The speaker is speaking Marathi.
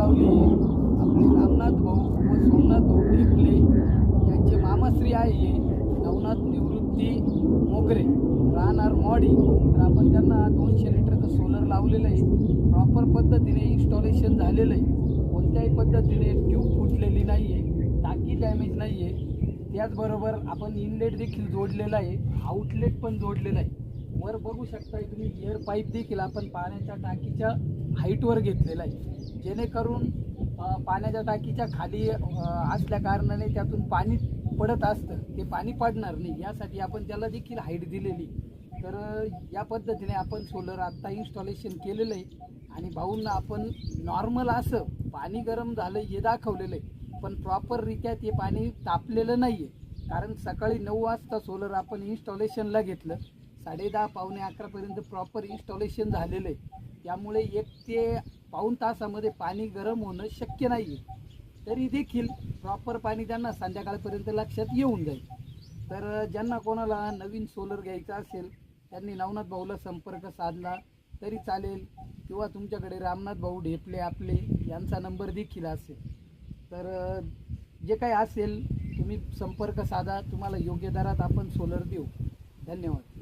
लावली. आहे आपले रामनाथ भाऊ व सोमनाथ भाऊ ढेकले यांचे मामाश्री आहे नवनाथ निवृत्ती मोगरे राहणार मॉडी. तर आपण त्यांना दोनशे लिटरचं सोलर लावलेलं आहे. प्रॉपर पद्धतीने इन्स्टॉलेशन झालेलं आहे. कोणत्याही पद्धतीने ट्यूब फुटलेली नाही आहे टाकी डॅमेज नाही आहे त्याचबरोबर आपण इनलेट देखील जोडलेला आहे. आउटलेट पण जोडलेलं आहे. वर बघू शकताय तुम्ही एअर पाईप देखील आपण पाण्याच्या टाकीच्या हाईटवर घेतलेला आहे. जेणेकरून पाण्याच्या टाकीच्या खाली असल्या कारणाने त्यातून पाणी पडत असतं. ते पाणी पडणार नाही. यासाठी आपण त्याला देखील हाईट दिलेली. तर या पद्धतीने आपण सोलर आत्ता इन्स्टॉलेशन केलेलं आहे. आणि भाऊंना आपण नॉर्मल असं पाणी गरम झालं हे दाखवलेलं आहे. पण प्रॉपररित्या ते पाणी तापलेलं नाही आहे कारण सकाळी नऊ वाजता सोलर आपण इन्स्टॉलेशनला घेतलं. साडे दहा पावणे अकरापर्यंत प्रॉपर इन्स्टॉलेशन झालेलं. आहे त्यामुळे एक ते पाऊण तासामध्ये पाणी गरम होणं शक्य नाही आहे तरी देखील प्रॉपर पाणी त्यांना संध्याकाळपर्यंत लक्षात येऊन जाईल. तर ज्यांना कोणाला नवीन सोलर घ्यायचा असेल त्यांनी नवनाथ भाऊला संपर्क साधला तरी चालेल. किंवा तुमच्याकडे रामनाथ भाऊ ढेपले आपले यांचा नंबर देखील असेल. तर जे काही असेल तुम्ही संपर्क साधा. तुम्हाला योग्य दरात आपण सोलर देऊ. धन्यवाद.